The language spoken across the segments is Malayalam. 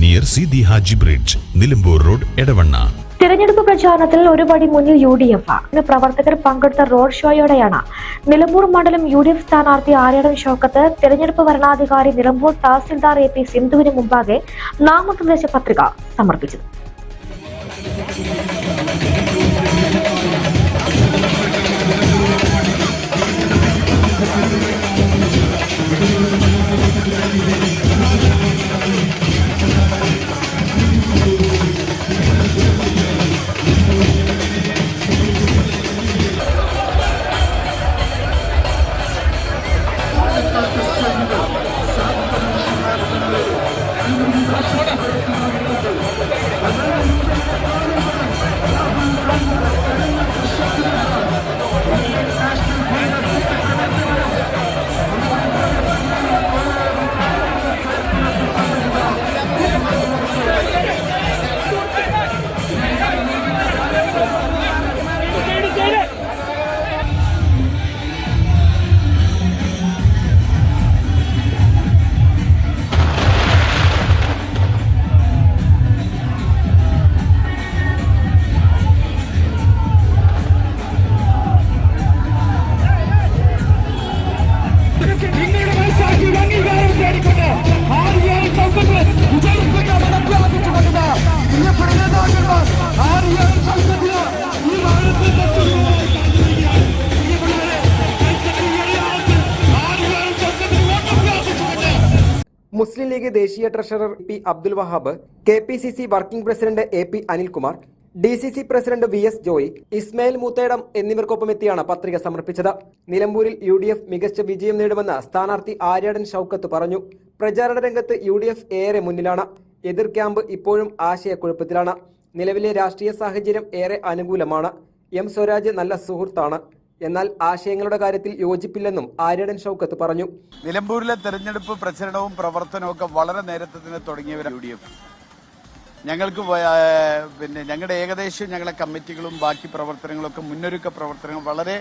near Sidi Haji bridge Nilambur road Edavanna തിരഞ്ഞെടുപ്പ് പ്രചാരണത്തിൽ ഒരു പടി മുന്നിൽ യു ഡി എഫ് പ്രവർത്തകർ പങ്കെടുത്ത റോഡ് ഷോയോടെയാണ്. നിലമ്പൂർ മണ്ഡലം യു ഡി എഫ് സ്ഥാനാർത്ഥി ആര്യടം ഷൗക്കത്ത് തിരഞ്ഞെടുപ്പ് വരണാധികാരി നിലമ്പൂർ തഹസിൽദാർ എ പി സിന്ധുവിന് മുമ്പാകെ നാമനിർദ്ദേശ പത്രിക സമർപ്പിച്ചത്. മുസ്ലിം ദേശീയ treasurer P Abdul Wahab K P C C working president A P Anilkumar D C C president V S Joy Ismail Moothedam എന്നിവർക്കൊപ്പം എത്തിയാണ് പത്രിക സമർപ്പിച്ചത്. നിലമ്പൂരിൽ യു ഡി എഫ് മികച്ച വിജയം നേടുമെന്ന് സ്ഥാനാർത്ഥി ആര്യാടൻ ഷൌക്കത്ത് പറഞ്ഞു. പ്രചാരണ രംഗത്ത് യു ഡി എഫ് ഏറെ മുന്നിലാണ്. എതിർ ക്യാമ്പ് ഇപ്പോഴും ആശയക്കുഴപ്പത്തിലാണ്. നിലവിലെ രാഷ്ട്രീയ സാഹചര്യം ഏറെ അനുകൂലമാണ്. എം സ്വരാജ് നല്ല സുഹൃത്താണ്. എന്നാൽ ആശയങ്ങളുടെ കാര്യത്തിൽ യോജിപ്പില്ലെന്നും ആര്യടൻ ഷൗക്കത്ത് പറഞ്ഞു. നിലമ്പൂരിലെ തെരഞ്ഞെടുപ്പ് പ്രചരണവും പ്രവർത്തനവും ഒക്കെ വളരെ നേരത്തെ തന്നെ തുടങ്ങിയവരാണ് യു ഡി എഫ് ഞങ്ങൾക്ക് പിന്നെ ഞങ്ങളുടെ ഏകദേശം ഞങ്ങളുടെ കമ്മിറ്റികളും ബാക്കി പ്രവർത്തനങ്ങളും ഒക്കെ മുന്നൊരുക്ക പ്രവർത്തനങ്ങൾ വളരെ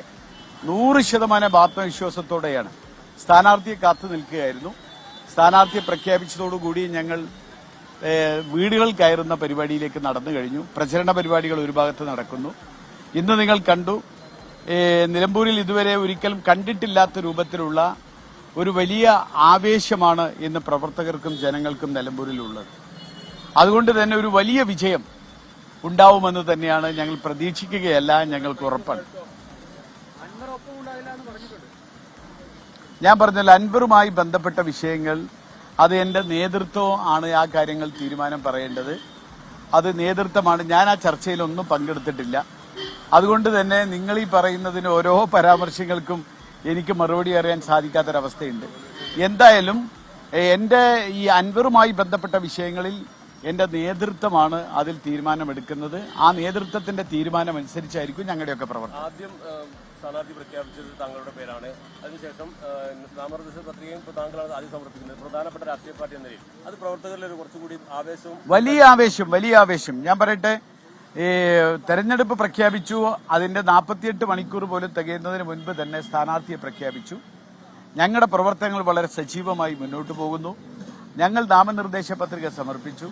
നൂറ് ശതമാനം ആത്മവിശ്വാസത്തോടെയാണ് സ്ഥാനാർത്ഥിയെ കാത്തു നിൽക്കുകയായിരുന്നു. സ്ഥാനാർത്ഥിയെ പ്രഖ്യാപിച്ചതോടുകൂടി ഞങ്ങൾ വീടുകൾ കയറുന്ന പരിപാടിയിലേക്ക് നടന്നു കഴിഞ്ഞു. പ്രചരണ പരിപാടികൾ ഒരു ഭാഗത്ത് നടക്കുന്നു. ഇന്ന് നിങ്ങൾ കണ്ടു നിലമ്പൂരിൽ ഇതുവരെ ഒരിക്കലും കണ്ടിട്ടില്ലാത്ത രൂപത്തിലുള്ള ഒരു വലിയ ആവേശമാണ് ഇന്ന് പ്രവർത്തകർക്കും ജനങ്ങൾക്കും നിലമ്പൂരിലുള്ളത്. അതുകൊണ്ട് തന്നെ ഒരു വലിയ വിജയം ഉണ്ടാവുമെന്ന് തന്നെയാണ് ഞങ്ങൾ പ്രതീക്ഷിക്കുകയല്ല ഞങ്ങൾക്ക് ഉറപ്പാണ്. ഞാൻ പറഞ്ഞല്ലോ അൻവറുമായി ബന്ധപ്പെട്ട വിഷയങ്ങൾ അത് എന്റെ നേതൃത്വം ആണ് ആ കാര്യങ്ങൾ തീരുമാനം പറയേണ്ടത്. അത് നേതൃത്വമാണ് ഞാൻ ആ ചർച്ചയിലൊന്നും പങ്കെടുത്തിട്ടില്ല. അതുകൊണ്ട് തന്നെ നിങ്ങൾ ഈ പറയുന്നതിന് ഓരോ പരാമർശങ്ങൾക്കും എനിക്ക് മറുപടി അറിയാൻ സാധിക്കാത്തൊരവസ്ഥയുണ്ട്. എന്തായാലും എന്റെ ഈ അൻവറുമായി ബന്ധപ്പെട്ട വിഷയങ്ങളിൽ എന്റെ നേതൃത്വമാണ് അതിൽ തീരുമാനമെടുക്കുന്നത്. ആ നേതൃത്വത്തിന്റെ തീരുമാനം അനുസരിച്ചായിരിക്കും ഞങ്ങളുടെയൊക്കെ പ്രവർത്തനം. ആദ്യം സ്ഥാനാർത്ഥി പ്രഖ്യാപിച്ചത് താങ്കളുടെ പേരാണ്. അതിനുശേഷം നാമനിർദ്ദേശ പത്രികയും താങ്കളാണ് ആദ്യം സമർപ്പിക്കുന്നത്. പ്രധാനപ്പെട്ട രാഷ്ട്രീയ പാർട്ടി എന്ന നിലയിൽ. അത് പ്രവർത്തകരിലൊരു കുറച്ചുകൂടി ആവേശവും വലിയ ആവേശം വലിയ ആവേശം. ഞാൻ പറയട്ടെ ഈ തെരഞ്ഞെടുപ്പ് പ്രഖ്യാപിച്ചു. അതിന്റെ നാൽപ്പത്തിയെട്ട് മണിക്കൂർ പോലും തികയുന്നതിന് മുൻപ് തന്നെ സ്ഥാനാർത്ഥിയെ പ്രഖ്യാപിച്ചു. ഞങ്ങളുടെ പ്രവർത്തനങ്ങൾ വളരെ സജീവമായി മുന്നോട്ട് പോകുന്നു. ഞങ്ങൾ നാമനിർദ്ദേശ പത്രിക സമർപ്പിച്ചു.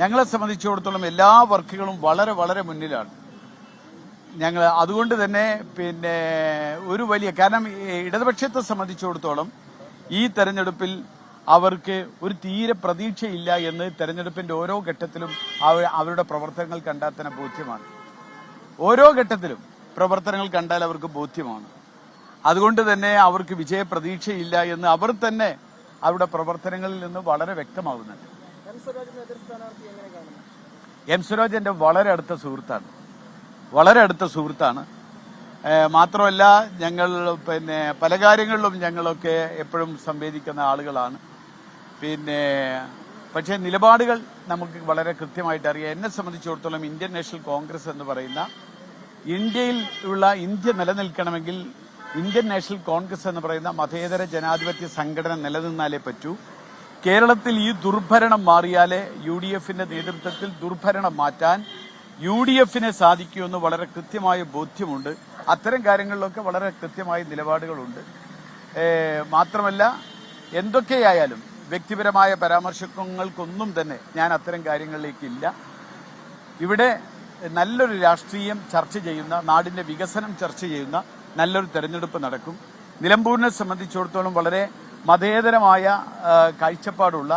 ഞങ്ങളെ സംബന്ധിച്ചിടത്തോളം എല്ലാ വർക്കുകളും വളരെ വളരെ മുന്നിലാണ്. ഞങ്ങൾ അതുകൊണ്ട് തന്നെ പിന്നെ ഒരു വലിയ കാരണം ഇടതുപക്ഷത്തെ സംബന്ധിച്ചിടത്തോളം ഈ തെരഞ്ഞെടുപ്പിൽ അവർക്ക് ഒരു തീരെ പ്രതീക്ഷയില്ല എന്ന് തെരഞ്ഞെടുപ്പിന്റെ ഓരോ ഘട്ടത്തിലും അവ- അവരുടെ പ്രവർത്തനങ്ങൾ കണ്ടാൽ തന്നെ ബോധ്യമാണ്. ഓരോ ഘട്ടത്തിലും പ്രവർത്തനങ്ങൾ കണ്ടാൽ അവർക്ക് ബോധ്യമാണ്. അതുകൊണ്ട് തന്നെ അവർക്ക് വിജയ പ്രതീക്ഷയില്ല എന്ന് അവർ തന്നെ അവരുടെ പ്രവർത്തനങ്ങളിൽ നിന്ന് വളരെ വ്യക്തമാകുന്നുണ്ട് എം സ്വരാജ് എന്റെ വളരെ അടുത്ത സുഹൃത്താണ്. വളരെ അടുത്ത സുഹൃത്താണ്. മാത്രമല്ല ഞങ്ങൾ പിന്നെ പല കാര്യങ്ങളിലും ഞങ്ങളൊക്കെ എപ്പോഴും സംവേദിക്കുന്ന ആളുകളാണ്. പിന്നെ പക്ഷേ നിലപാടുകൾ നമുക്ക് വളരെ കൃത്യമായിട്ട് അറിയാം. എന്നെ സംബന്ധിച്ചിടത്തോളം ഇന്ത്യൻ നാഷണൽ കോൺഗ്രസ് എന്ന് പറയുന്ന ഇന്ത്യയിൽ ഉള്ള ഇന്ത്യ നിലനിൽക്കണമെങ്കിൽ ഇന്ത്യൻ നാഷണൽ കോൺഗ്രസ് എന്ന് പറയുന്ന മതേതര ജനാധിപത്യ സംഘടന നിലനിന്നാലേ പറ്റൂ. കേരളത്തിൽ ഈ ദുർഭരണം മാറിയാലേ യു ഡി എഫിന്റെ നേതൃത്വത്തിൽ ദുർഭരണം മാറ്റാൻ യു ഡി എഫിനെ സാധിക്കുമെന്ന് വളരെ കൃത്യമായ ബോധ്യമുണ്ട്. അത്തരം കാര്യങ്ങളിലൊക്കെ വളരെ കൃത്യമായ നിലപാടുകളുണ്ട്. മാത്രമല്ല എന്തൊക്കെയായാലും വ്യക്തിപരമായ പരാമർശങ്ങൾക്കൊന്നും തന്നെ ഞാൻ അത്തരം കാര്യങ്ങളിലേക്കില്ല. ഇവിടെ നല്ലൊരു രാഷ്ട്രീയം ചർച്ച ചെയ്യുന്ന നാടിന്റെ വികസനം ചർച്ച ചെയ്യുന്ന നല്ലൊരു തെരഞ്ഞെടുപ്പ് നടക്കും. നിലമ്പൂരിനെ സംബന്ധിച്ചിടത്തോളം വളരെ മതേതരമായ കാഴ്ചപ്പാടുള്ള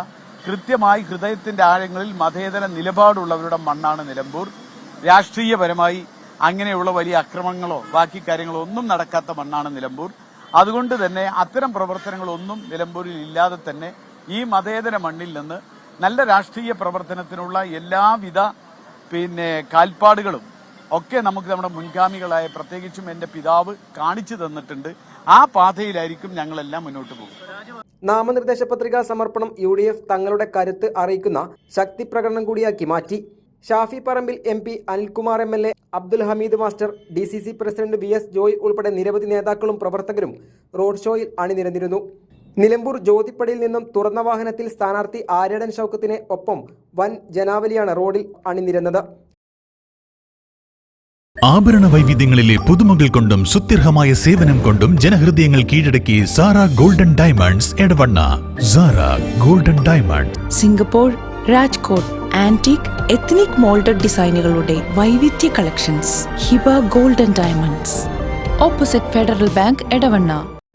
കൃത്യമായി ഹൃദയത്തിന്റെ ആഴങ്ങളിൽ മതേതര നിലപാടുള്ളവരുടെ മണ്ണാണ് നിലമ്പൂർ. രാഷ്ട്രീയപരമായി അങ്ങനെയുള്ള വലിയ അക്രമങ്ങളോ ബാക്കി കാര്യങ്ങളോ ഒന്നും നടക്കാത്ത മണ്ണാണ് നിലമ്പൂർ. അതുകൊണ്ട് തന്നെ അത്തരം പ്രവർത്തനങ്ങളൊന്നും നിലമ്പൂരിൽ ഇല്ലാതെ തന്നെ ഈ മതേതര മണ്ണിൽ നിന്ന് നല്ല രാഷ്ട്രീയ പ്രവർത്തനത്തിനുള്ള എല്ലാവിധ പിന്നെ കാൽപ്പാടുകളും ഒക്കെ നമുക്ക് നമ്മുടെ മുൻഗാമികളായ പ്രത്യേകിച്ചും എന്റെ പിതാവ് കാണിച്ചു തന്നിട്ടുണ്ട്. ആ പാതയിലായിരിക്കും ഞങ്ങളെല്ലാം മുന്നോട്ട് പോകും നാമനിർദ്ദേശ പത്രികാ സമർപ്പണം യു ഡി എഫ് തങ്ങളുടെ കരുത്ത് അറിയിക്കുന്ന ശക്തി പ്രകടനം കൂടിയാക്കി മാറ്റി. Shafi Parambil M P Anilkumar M L A Abdul Hameed master D C C president V S Joy ഉൾപ്പെടെ നിരവധി നേതാക്കളും പ്രവർത്തകരും റോഡ് ഷോയിൽ അണിനിരന്നിരുന്നു. നിലമ്പൂർ ജ്യോതിപ്പടിയിൽ നിന്നും തുറന്ന വാഹനത്തിൽ സ്ഥാനാർത്ഥി ആര്യടൻ ഷൗക്കത്തിന് ഒപ്പം വൻ ജനാവലിയാണ് റോഡിൽ അണിനിരുന്നത്. ആഭരണ വൈവിധ്യങ്ങളിലെ പുതുമകൾ കൊണ്ടും സുത്യർഹമായ സേവനം കൊണ്ടും ജനഹൃദയങ്ങൾ കീഴടക്കി Sara golden diamonds Edavanna. Sara golden diamond. Singapore Rajkot antique ethnic moulded ഡിസൈനുകളുടെ വൈവിധ്യ collections Hiba golden diamonds. Opposite Federal Bank Edavanna.